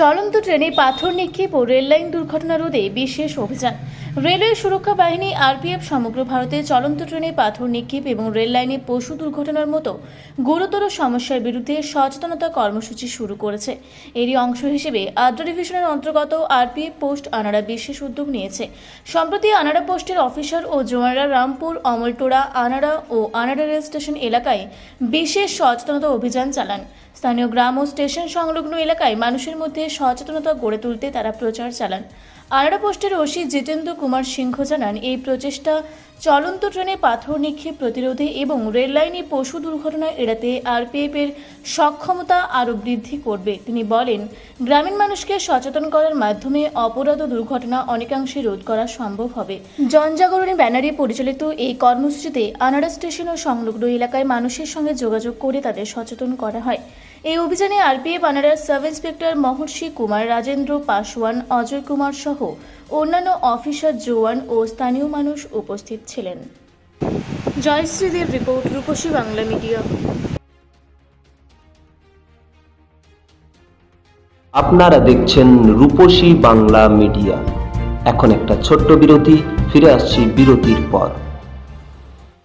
চলন্ত ট্রেনে পাথর নিক্ষেপ ও রেললাইন দুর্ঘটনা রোধে বিশেষ অভিযান। রেলওয়ে সুরক্ষা বাহিনী, আরপিএফ, সমগ্র ভারতে চলন্ত ট্রেনে পাথর নিক্ষেপ এবং রেললাইনে পশু দুর্ঘটনার মতো গুরুতর সমস্যার বিরুদ্ধে সচেতনতা কর্মসূচি শুরু করেছে। এরই অংশ হিসেবে আদ্রা ডিভিশনের অন্তর্গত আরপিএফ পোস্ট আনাড়া বিশেষ উদ্যোগ নিয়েছে। সম্প্রতি আনাড়া পোস্টের অফিসার ও জোয়ারা রামপুর, অমলটোড়া আনাড়া ও আনাড়া রেল স্টেশন এলাকায় বিশেষ সচেতনতা অভিযান চালান। স্থানীয় গ্রাম ও স্টেশন সংলগ্ন এলাকায় মানুষের মধ্যে সচেতনতা গড়ে তুলতে তারা প্রচার চালান। আনাড়া পোস্টের ওসি জিতেন্দ্র কুমার সিংহ জানান, এই প্রচেষ্টা চলন্ত ট্রেনে পাথর নিক্ষেপ প্রতিরোধে এবং রেললাইনে পশু দুর্ঘটনা এড়াতে আরপিএফ এর সক্ষমতা আরও বৃদ্ধি করবে। তিনি বলেন, গ্রামীণ মানুষকে সচেতন করার মাধ্যমে অপরাধ দুর্ঘটনা অনেকাংশে রোধ করা সম্ভব হবে। জনজাগরণী ব্যানারে পরিচালিত এই কর্মসূচিতে আনাড়া স্টেশন ও সংলগ্ন এলাকায় মানুষের সঙ্গে যোগাযোগ করে তাদের সচেতন করা হয়। এই অভিযানে আরপিএফ আনাড়ার সাব ইন্সপেক্টর মহর্ষি কুমার, রাজেন্দ্র পাসওয়ান, অজয় কুমার সহ অন্যান্য অফিসার, জওয়ান ও স্থানীয় মানুষ উপস্থিত ছিলেন। জয়শ্রীদের রিপোর্ট, রূপসী বাংলা মিডিয়া। আপনারা দেখছেন রূপসী বাংলা মিডিয়া। এখন একটা ছোট্ট বিরতি, ফিরে আসছি বিরতির পর।